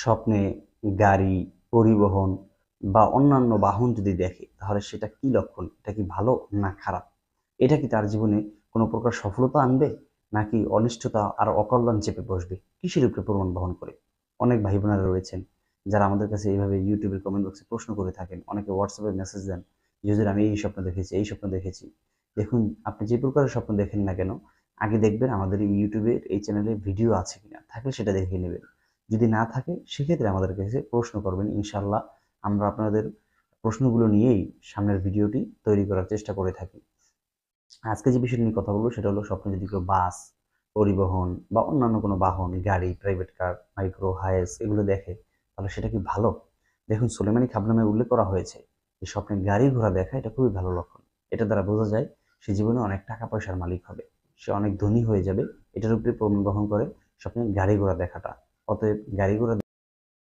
স্বপ্নে গাড়ি, পরিবহন বা অন্যান্য বাহন যদি দেখে, তাহলে সেটা কি লক্ষণ? এটা কি ভালো না খারাপ? এটা কি তার জীবনে কোনো প্রকার সফলতা আনবে? নাকি অনিষ্টতা আর অকল্যাণ চেপে বসবে? কিসের উপরে প্রমাণ বহন করে? অনেক ভাই বোনেরা রয়েছেন যারা আমাদের কাছে এইভাবে ইউটিউবের কমেন্ট বক্সে প্রশ্ন করে থাকেন। অনেকে হোয়াটসঅ্যাপে মেসেজ দেন যদি আমি এই স্বপ্ন দেখেছি, এই স্বপ্ন দেখেছি। দেখুন, আপনি যে প্রকারের স্বপ্ন দেখেন না কেন, আগে দেখবেন আমাদের ইউটিউবের এই চ্যানেলে ভিডিও আছে কিনা? থাকলে সেটা দেখে নেবেন। যদি না থাকে, সেক্ষেত্রে আমাদের কাছে প্রশ্ন করবেন ইনশাল্লাহ আমরা আপনাদের প্রশ্নগুলো নিয়েই সামনের ভিডিওটি তৈরি করার চেষ্টা করে থাকি। আজকে যে বিষয় নিয়ে কথা বলব, সেটা হলো স্বপ্নে যদি কেউ বাস, পরিবহন বা অন্যান্য কোনো বাহন, গাড়ি প্রাইভেট কার মাইক্রো হায়েস এগুলো দেখে, তাহলে সেটা কি ভালো? দেখুন, সুলেমানি খাবনামে উল্লেখ করা হয়েছে যে, স্বপ্নে গাড়ি ঘোড়া দেখা এটা খুবই ভালো লক্ষণ। এটা দ্বারা বোঝা যায় সে জীবনে অনেক টাকা পয়সার মালিক হবে। সে অনেক ধনী হয়ে যাবে, এটার উপরে প্রমাণ বহন করে স্বপ্নে গাড়ি ঘোড়া দেখাটা। অতএব গাড়ি ঘোড়া